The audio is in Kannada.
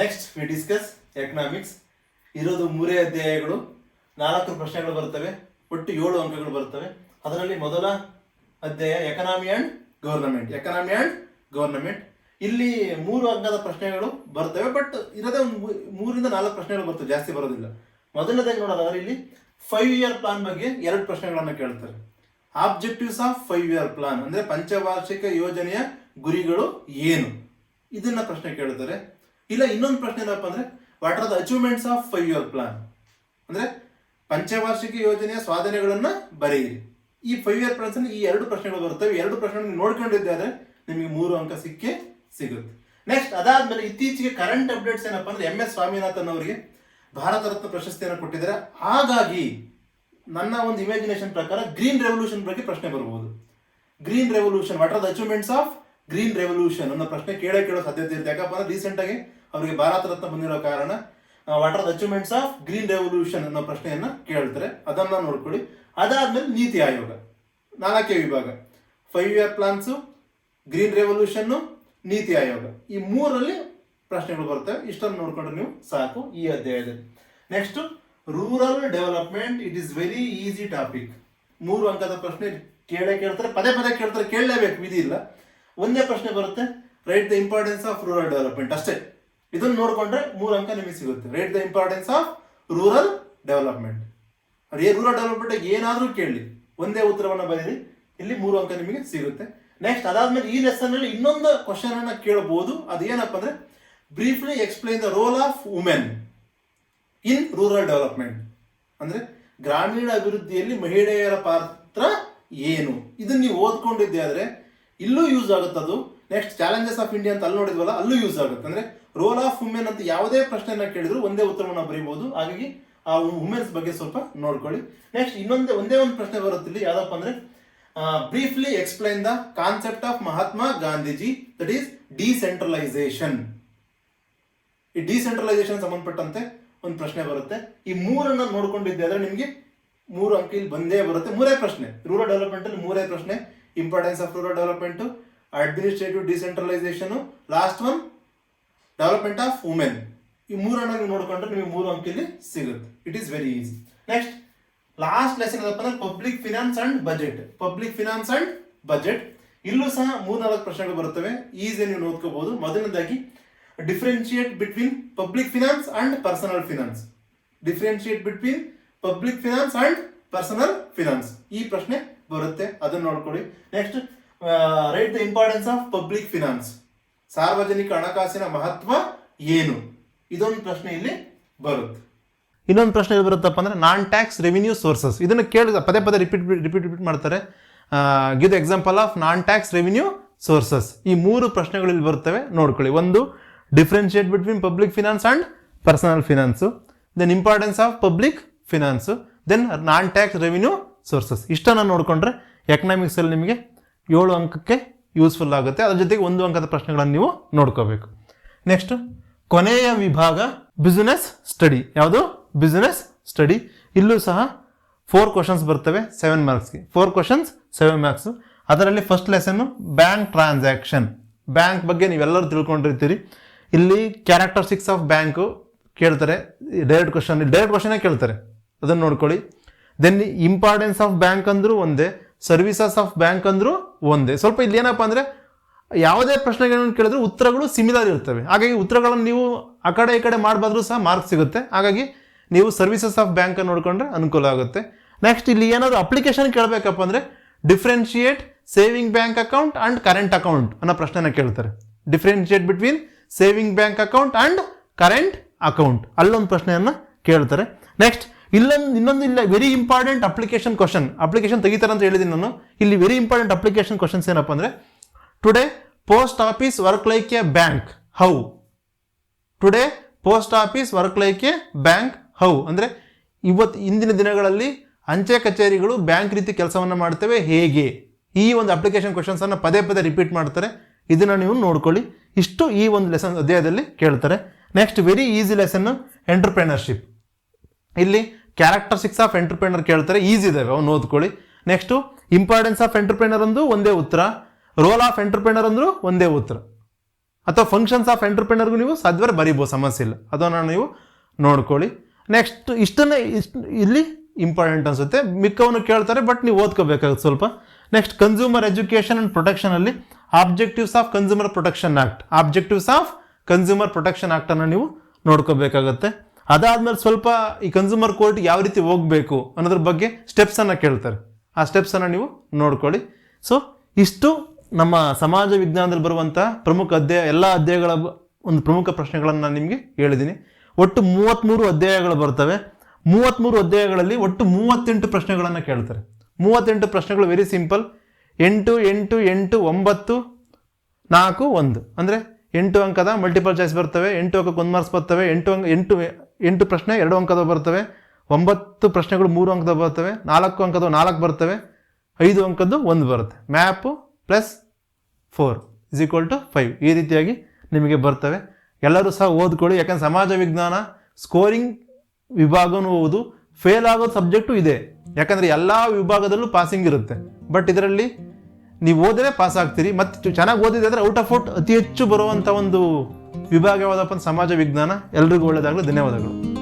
ನೆಕ್ಸ್ಟ್ ವಿ ಡಿಸ್ಕಸ್ ಎಕನಾಮಿಕ್ಸ್ ಇರೋದು ಮೂರೇ ಅಧ್ಯಾಯಗಳು, ನಾಲ್ಕು ಪ್ರಶ್ನೆಗಳು ಬರ್ತವೆ, ಒಟ್ಟು ಏಳು ಅಂಕಗಳು ಬರ್ತವೆ. ಅದರಲ್ಲಿ ಮೊದಲ ಅಧ್ಯಾಯ economy and government economy and government ಇಲ್ಲಿ ಮೂರು ಅಂಕದ ಪ್ರಶ್ನೆಗಳು ಬರ್ತವೆ ಬಟ್ ಇರೋದೇ ಒಂದು ಮೂರಿಂದ ನಾಲ್ಕು ಪ್ರಶ್ನೆಗಳು ಬರ್ತವೆ, ಜಾಸ್ತಿ ಬರೋದಿಲ್ಲ. ಮೊದಲನೇದಾಗಿ ನೋಡೋದಾದ್ರೆ ಇಲ್ಲಿ ಫೈವ್ ಇಯರ್ ಪ್ಲಾನ್ ಬಗ್ಗೆ ಎರಡು ಪ್ರಶ್ನೆಗಳನ್ನು ಕೇಳ್ತಾರೆ. Objectives of five year plan ಅಂದ್ರೆ ಪಂಚವಾರ್ಷಿಕ ಯೋಜನೆಯ ಗುರಿಗಳು ಏನು? ಇದನ್ನ ಪ್ರಶ್ನೆ ಕೇಳ್ತಾರೆ. ಇಲ್ಲ, ಇನ್ನೊಂದು ಪ್ರಶ್ನೆ ಏನಪ್ಪ ಅಂದ್ರೆ what are the achievements of five year plan ಅಂದ್ರೆ, ಪಂಚವಾರ್ಷಿಕ ಯೋಜನೆಯ ಸಾಧನೆಗಳನ್ನ ಬರೆಯಿರಿ. ಈ ಫೈವ್ ಇಯರ್ ಪ್ಲಾನ್ಸ್ ಈ ಎರಡು ಪ್ರಶ್ನೆಗಳು ಬರ್ತವೆ ಎರಡು ಪ್ರಶ್ನೆಗಳು ನೋಡ್ಕೊಂಡಿದ್ದಾದ್ರೆ ನಿಮಗೆ ಮೂರು ಅಂಕ ಸಿಕ್ಕೇ ಸಿಗುತ್ತೆ. ನೆಕ್ಸ್ಟ್ ಅದಾದ್ಮೇಲೆ ಇತ್ತೀಚೆಗೆ ಕರೆಂಟ್ ಅಪ್ಡೇಟ್ಸ್ ಏನಪ್ಪ ಅಂದ್ರೆ ಎಂ ಎಸ್ ಸ್ವಾಮಿನಾಥನ್ ಅವರಿಗೆ ಭಾರತ ರತ್ನ ಪ್ರಶಸ್ತಿಯನ್ನು ಕೊಟ್ಟಿದ್ದಾರೆ. ಹಾಗಾಗಿ ನನ್ನ ಒಂದು ಇಮ್ಯಾಜಿನೇಷನ್ ಪ್ರಕಾರ ಗ್ರೀನ್ ರೆವಲ್ಯೂಷನ್ ಬಗ್ಗೆ ಪ್ರಶ್ನೆ ಬರಬಹುದು green revolution what are the achievements of green revolution ಅನ್ನೋ ಪ್ರಶ್ನೆ ಕೇಳೇ ಕೇಳೋ ಸಾಧ್ಯತೆ ಇರುತ್ತೆ. ಯಾಕಪ್ಪ ಅಂದ್ರೆ ರೀಸೆಂಟ್ ಆಗಿ ಅವರಿಗೆ ಭಾರತ ರತ್ನ ಬಂದಿರೋ ಕಾರಣ what are achievements of green revolution ಅನ್ನೋ ಪ್ರಶ್ನೆಯನ್ನ ಕೇಳ್ತಾರೆ. ಅದನ್ನ ನೋಡ್ಕೊಳ್ಳಿ. ಅದಾದ್ಮೇಲೆ ನೀತಿ ಆಯೋಗ. ನಾಲ್ಕೇ ವಿಭಾಗ. Five year plans green revolution NITI Aayog. ಈ ಮೂರಲ್ಲಿ ಪ್ರಶ್ನೆಗಳು ಬರ್ತವೆ. ಇಷ್ಟನ್ನು ನೋಡ್ಕೊಂಡ್ರೆ ನೀವು ಸಾಕು ಈ ಅಧ್ಯಾಯದಲ್ಲಿ. Next rural development it is very easy topic ಮೂರು ಅಂಕದ ಪ್ರಶ್ನೆ ಕೇಳೇ ಕೇಳ್ತಾರೆ. ಪದೇ ಪದೇ ಕೇಳ್ತಾರೆ. ಕೇಳಲೇಬೇಕು. ವಿಧಿ ಇಲ್ಲ. ಒಂದೇ ಪ್ರಶ್ನೆ ಬರುತ್ತೆ. Right the importance of rural development ಅಷ್ಟೇ. ಇದನ್ನು ನೋಡ್ಕೊಂಡ್ರೆ ಮೂರು ಅಂಕ ನಿಮಗೆ ಸಿಗುತ್ತೆ. Right the importance of rural development ಅದೇ ರೂರಲ್ ಡೆವಲಪ್ಮೆಂಟ್ ಏನಾದರೂ ಕೇಳಿ, ಒಂದೇ ಉತ್ತರವನ್ನು ಬರೀರಿ, ಇಲ್ಲಿ ಮೂರು ಅಂಕ ನಿಮಗೆ ಸಿಗುತ್ತೆ. ನೆಕ್ಸ್ಟ್ ಅದಾದ್ಮೇಲೆ ಈ ಲೆಸನ್ ಇನ್ನೊಂದು ಕ್ವಶನ್ ಅನ್ನ ಕೇಳಬಹುದು ಅದೇನಪ್ಪ ಅಂದ್ರೆ briefly explain the role of women in rural development ಅಂದ್ರೆ, ಗ್ರಾಮೀಣ ಅಭಿವೃದ್ಧಿಯಲ್ಲಿ ಮಹಿಳೆಯರ ಪಾತ್ರ ಏನು? ಇದನ್ನ ನೀವು ಓದ್ಕೊಂಡಿದ್ದೆ ಆದ್ರೆ, ಇಲ್ಲೂ ಯೂಸ್ ಆಗುತ್ತೆ ಅದು ನೆಕ್ಸ್ಟ್ ಚಾಲೆಂಜಸ್ ಆಫ್ ಇಂಡಿಯಾ ಅಂತ ಅಲ್ಲಿ ನೋಡಿದ್ವಲ್ಲ, ಅಲ್ಲೂ ಯೂಸ್ ಆಗುತ್ತೆ. ಅಂದ್ರೆ ರೋಲ್ ಆಫ್ ವುಮೆನ್ ಅಂತ ಯಾವುದೇ ಪ್ರಶ್ನೆನ ಕೇಳಿದ್ರು ಒಂದೇ ಉತ್ತರವನ್ನು ಬರೀಬಹುದು. ಹಾಗಾಗಿ ಆ ವುಮೆನ್ಸ್ ಬಗ್ಗೆ ಸ್ವಲ್ಪ ನೋಡ್ಕೊಳ್ಳಿ. ನೆಕ್ಸ್ಟ್ ಇನ್ನೊಂದೇ, ಒಂದೇ ಒಂದು ಪ್ರಶ್ನೆ ಬರುತ್ತಿಲ್ಲ ಯಾವ್ದಪ್ಪ ಅಂದ್ರೆ briefly explain the concept of Mahatma Gandhiji that is decentralisation ಈ ಡಿಸೆಂಟ್ರಲೈಸೇಷನ್ ಸಂಬಂಧಪಟ್ಟಂತೆ ಒಂದು ಪ್ರಶ್ನೆ ಬರುತ್ತೆ. ಈ ಮೂರನ್ನ ನೋಡ್ಕೊಂಡಿದ್ದೆ ಅಂದ್ರೆ ನಿಮಗೆ ಮೂರು ಅಂಕ ಇಲ್ಲಿ ಬಂದೇ ಬರುತ್ತೆ. ಮೂರೇ ಪ್ರಶ್ನೆ. ರೂರಲ್ ಡೆವಲಪ್ಮೆಂಟ್ ಅಲ್ಲಿ ಮೂರೇ ಪ್ರಶ್ನೆ. Importance of rural development administrative decentralisation last one development of women ಈ ಮೂರನ್ನ ನೀವು ನೋಡ್ಕೊಂಡ್ರೆ ನಿಮಗೆ ಮೂರು ಅಂಕ ಇಲ್ಲಿ ಸಿಗುತ್ತೆ. It is very easy next last lesson ಏನಪ್ಪ ಅಂದ್ರೆ public finance and budget public finance and budget ಇಲ್ಲೂ ಸಹ ಮೂರ್ನಾಲ್ಕು ಪ್ರಶ್ನೆಗಳು ಬರುತ್ತವೆ. ಈಸಿ ನೀವು ನೋಡ್ಕೋಬಹುದು. ಮೊದಲನೇದಾಗಿ differentiate between public finance and personal finance differentiate between public finance and personal finance ಈ ಪ್ರಶ್ನೆ ಬರುತ್ತೆ. ಅದನ್ನು ನೋಡ್ಕೊಳ್ಳಿ. Next right the importance of public finance ಸಾರ್ವಜನಿಕ ಹಣಕಾಸಿನ ಮಹತ್ವ ಏನು? ಇದೊಂದು ಪ್ರಶ್ನೆ ಇಲ್ಲಿ ಬರುತ್ತೆ. ಇನ್ನೊಂದು ಪ್ರಶ್ನೆ ಇಲ್ಲಿ ಬರುತ್ತಪ್ಪ ಅಂದ್ರೆ ನಾನ್ ಟ್ಯಾಕ್ಸ್ ರೆವಿನ್ಯೂ ಸೋರ್ಸಸ್ ಇದನ್ನು ಕೇಳಿದ ಪದೇ ಪದೇ ರಿಪೀಟ್ ರಿಪೀಟ್ ರಿಪೀಟ್ ಮಾಡ್ತಾರೆ. Give the example of non tax revenue sources ಈ ಮೂರು ಪ್ರಶ್ನೆಗಳು ಇಲ್ಲಿ ಬರ್ತವೆ ನೋಡ್ಕೊಳ್ಳಿ. ಒಂದು differentiate between public finance and personal finance then importance of public finance then non tax revenue sources ಇಷ್ಟನ್ನು ನೋಡಿಕೊಂಡ್ರೆ ಎಕನಾಮಿಕ್ಸಲ್ಲಿ ನಿಮಗೆ ಏಳು ಅಂಕಕ್ಕೆ ಯೂಸ್ಫುಲ್ ಆಗುತ್ತೆ. ಅದ್ರ ಜೊತೆಗೆ ಒಂದು ಅಂಕದ ಪ್ರಶ್ನೆಗಳನ್ನು ನೀವು ನೋಡ್ಕೋಬೇಕು. ನೆಕ್ಸ್ಟ್ ಕೊನೆಯ ವಿಭಾಗ ಬಿಸ್ನೆಸ್ ಸ್ಟಡಿ ಯಾವುದು? ಬಿಸ್ನೆಸ್ ಸ್ಟಡಿ ಇಲ್ಲೂ ಸಹ ಫೋರ್ ಕ್ವಶನ್ಸ್ ಬರ್ತವೆ ಸೆವೆನ್ ಮಾರ್ಕ್ಸ್ಗೆ ಫೋರ್ ಕ್ವಶನ್ಸ್ ಸೆವೆನ್ ಮಾರ್ಕ್ಸ್ ಅದರಲ್ಲಿ first lesson bank transaction bank ಬಗ್ಗೆ ನೀವೆಲ್ಲರೂ ತಿಳ್ಕೊಂಡಿರ್ತೀರಿ. ಇಲ್ಲಿ ಕ್ಯಾರೆಕ್ಟರ್ಸ್ಟಿಕ್ಸ್ ಆಫ್ ಬ್ಯಾಂಕು ಕೇಳ್ತಾರೆ. ಡೈರೆಕ್ಟ್ ಕ್ವಶನ್ ಡೈರೆಕ್ಟ್ ಕ್ವಶನೇ ಕೇಳ್ತಾರೆ. ಅದನ್ನು ನೋಡ್ಕೊಳ್ಳಿ. ದೆನ್ ಇಂಪಾರ್ಟೆನ್ಸ್ ಆಫ್ ಬ್ಯಾಂಕ್ ಅಂದರೂ ಒಂದೇ. ಸರ್ವಿಸಸ್ ಆಫ್ ಬ್ಯಾಂಕ್ ಅಂದರೂ ಒಂದೇ. ಸ್ವಲ್ಪ ಇಲ್ಲಿ ಏನಪ್ಪ ಅಂದರೆ ಯಾವುದೇ ಪ್ರಶ್ನೆಗಳನ್ನು ಕೇಳಿದ್ರು ಉತ್ತರಗಳು ಸಿಮಿಲರ್ ಇರ್ತವೆ. ಹಾಗಾಗಿ ಉತ್ತರಗಳನ್ನು ನೀವು ಆ ಕಡೆ ಈ ಕಡೆ ಮಾಡಬಾದ್ರೂ ಸಹ ಮಾರ್ಕ್ ಸಿಗುತ್ತೆ. ಹಾಗಾಗಿ ನೀವು ಸರ್ವಿಸಸ್ ಆಫ್ ಬ್ಯಾಂಕ್ ನೋಡ್ಕೊಂಡ್ರೆ ಅನುಕೂಲ ಆಗುತ್ತೆ. ನೆಕ್ಸ್ಟ್ ಇಲ್ಲಿ ಏನಾದರೂ ಅಪ್ಲಿಕೇಶನ್ ಕೇಳಬೇಕಪ್ಪ ಅಂದರೆ differentiate saving bank account and current account ಅನ್ನೋ ಪ್ರಶ್ನೆನ ಕೇಳ್ತಾರೆ. Differentiate between saving bank account and current account ಅಲ್ಲೊಂದು ಪ್ರಶ್ನೆಯನ್ನು ಕೇಳ್ತಾರೆ. ನೆಕ್ಸ್ಟ್ ಇಲ್ಲೊಂದು, ಇನ್ನೊಂದು ಇಲ್ಲ very important application question application ತೆಗಿತಾರೆ ಅಂತ ಹೇಳಿದ್ದೀನಿ ನಾನು. ಇಲ್ಲಿ ವೆರಿ ಇಂಪಾರ್ಟೆಂಟ್ ಅಪ್ಲಿಕೇಶನ್ ಕ್ವಶನ್ಸ್ ಏನಪ್ಪ ಅಂದರೆ today post office work like a bank how today post office work like a bank how ಅಂದರೆ ಇವತ್ತು ಇಂದಿನ ದಿನಗಳಲ್ಲಿ ಅಂಚೆ ಕಚೇರಿಗಳು ಬ್ಯಾಂಕ್ ರೀತಿ ಕೆಲಸವನ್ನು ಮಾಡ್ತವೆ. ಹೇಗೆ? ಈ ಒಂದು ಅಪ್ಲಿಕೇಶನ್ ಕ್ವಶನ್ಸನ್ನು ಪದೇ ಪದೇ ರಿಪೀಟ್ ಮಾಡ್ತಾರೆ. ಇದನ್ನು ನೀವು ನೋಡ್ಕೊಳ್ಳಿ. ಇಷ್ಟು ಈ ಒಂದು ಲೆಸನ್ ಅಧ್ಯಾಯದಲ್ಲಿ ಕೇಳ್ತಾರೆ. Next very easy lesson entrepreneurship ಇಲ್ಲಿ ಕ್ಯಾರೆಕ್ಟರ್ಸ್ಟಿಕ್ಸ್ ಆಫ್ ಎಂಟರ್ಪ್ರಿನರ್ ಕೇಳ್ತಾರೆ ಈಸಿ ಇದಾವೆ ಅವ್ನು ಓದ್ಕೊಳ್ಳಿ ನೆಕ್ಸ್ಟು ಇಂಪಾರ್ಟೆನ್ಸ್ ಆಫ್ ಎಂಟರ್ಪ್ರಿನರ್ ಅಂದ್ರೆ ಒಂದೇ ಉತ್ತರ. ರೋಲ್ ಆಫ್ ಎಂಟರ್ಪ್ರಿನರ್ ಅಂದರೂ ಒಂದೇ ಉತ್ತರ. ಅಥವಾ ಫಂಕ್ಷನ್ಸ್ ಆಫ್ ಎಂಟರ್ಪ್ರಿನರ್ಗೂ ನೀವು ಸಾಧ್ಯವಾದ್ರೆ ಬರಿಬೋದು, ಸಮಸ್ಯೆ ಇಲ್ಲ. ಅದನ್ನು ನೀವು ನೋಡ್ಕೊಳ್ಳಿ. ನೆಕ್ಸ್ಟ್ ಇಷ್ಟನ್ನೇ ಇಷ್ಟು ಇಲ್ಲಿ ಇಂಪಾರ್ಟೆಂಟ್ ಅನಿಸುತ್ತೆ. ಮಿಕ್ಕವನ್ನು ಕೇಳ್ತಾರೆ ಬಟ್ ನೀವು ಓದ್ಕೋಬೇಕಾಗುತ್ತೆ ಸ್ವಲ್ಪ. Next consumer education and ಪ್ರೊಟೆಕ್ಷನಲ್ಲಿ objectives of consumer protection act objectives of consumer protection ಆ್ಯಕ್ಟನ್ನು ನೀವು ನೋಡ್ಕೋಬೇಕಾಗತ್ತೆ. ಅದಾದ್ಮೇಲೆ ಸ್ವಲ್ಪ ಈ ಕನ್ಸ್ಯೂಮರ್ ಕೋರ್ಟ್ ಯಾವ ರೀತಿ ಹೋಗಬೇಕು ಅನ್ನೋದ್ರ ಬಗ್ಗೆ ಸ್ಟೆಪ್ಸನ್ನು ಕೇಳ್ತಾರೆ. ಆ ಸ್ಟೆಪ್ಸನ್ನು ನೀವು ನೋಡ್ಕೊಳ್ಳಿ. ಸೊ ಇಷ್ಟು ನಮ್ಮ ಸಮಾಜ ವಿಜ್ಞಾನದಲ್ಲಿ ಬರುವಂಥ ಪ್ರಮುಖ ಅಧ್ಯಾಯ, ಎಲ್ಲ ಅಧ್ಯಾಯಗಳ ಒಂದು ಪ್ರಮುಖ ಪ್ರಶ್ನೆಗಳನ್ನು ನಾನು ನಿಮಗೆ ಹೇಳಿದ್ದೀನಿ ಒಟ್ಟು ಮೂವತ್ತ್ಮೂರು ಅಧ್ಯಾಯಗಳು ಬರ್ತವೆ. ಮೂವತ್ತ್ಮೂರು ಅಧ್ಯಾಯಗಳಲ್ಲಿ ಒಟ್ಟು ಮೂವತ್ತೆಂಟು ಪ್ರಶ್ನೆಗಳನ್ನು ಕೇಳ್ತಾರೆ. ಮೂವತ್ತೆಂಟು ಪ್ರಶ್ನೆಗಳು ವೆರಿ ಸಿಂಪಲ್ ಎಂಟು ಎಂಟು ಎಂಟು, ಒಂಬತ್ತು, ನಾಲ್ಕು, ಒಂದು. ಅಂದರೆ ಎಂಟು ಅಂಕದ ಮಲ್ಟಿಪಲ್ ಚಾಯ್ಸ್ ಬರ್ತವೆ, ಎಂಟು ಅಂಕಕ್ಕೆ ಒಂದು ಮಾರ್ಕ್ಸ್ ಬರ್ತವೆ, ಎಂಟು ಅಂಕ, ಎಂಟು ಎಂಟು ಪ್ರಶ್ನೆ, ಎರಡು ಅಂಕದ ಬರ್ತವೆ. ಒಂಬತ್ತು ಪ್ರಶ್ನೆಗಳು ಮೂರು ಅಂಕದ ಬರ್ತವೆ. ನಾಲ್ಕು ಅಂಕದ ನಾಲ್ಕು ಬರ್ತವೆ. ಐದು ಅಂಕದ್ದು ಒಂದು ಬರುತ್ತೆ. Map plus four is equal to five. ಈ ರೀತಿಯಾಗಿ ನಿಮಗೆ ಬರ್ತವೆ. ಎಲ್ಲರೂ ಸಹ ಓದ್ಕೊಳ್ಳಿ. ಯಾಕಂದರೆ ಸಮಾಜ ವಿಜ್ಞಾನ ಸ್ಕೋರಿಂಗ್ ವಿಭಾಗನೂ ಓದು, ಫೇಲ್ ಆಗೋ ಸಬ್ಜೆಕ್ಟು ಇದೆ. ಯಾಕಂದರೆ ಎಲ್ಲ ವಿಭಾಗದಲ್ಲೂ ಪಾಸಿಂಗ್ ಇರುತ್ತೆ. ಬಟ್ ಇದರಲ್ಲಿ ನೀವು ಓದಿದ್ರೆ ಪಾಸ್ ಆಗ್ತೀರಿ. ಮತ್ತು ಚೆನ್ನಾಗಿ ಓದಿದ್ರೆ ಅಂದರೆ ಔಟ್ ಆಫ್ ಔಟ್ ಅತಿ ಹೆಚ್ಚು ಬರುವಂಥ ಒಂದು ವಿಭಾಗ ಯಾವುದಪ್ಪ ಅಂದ್ರೆ ಸಮಾಜ ವಿಜ್ಞಾನ ಎಲ್ರಿಗೂ ಒಳ್ಳೆಯದಾಗಲಿ ಧನ್ಯವಾದಗಳು.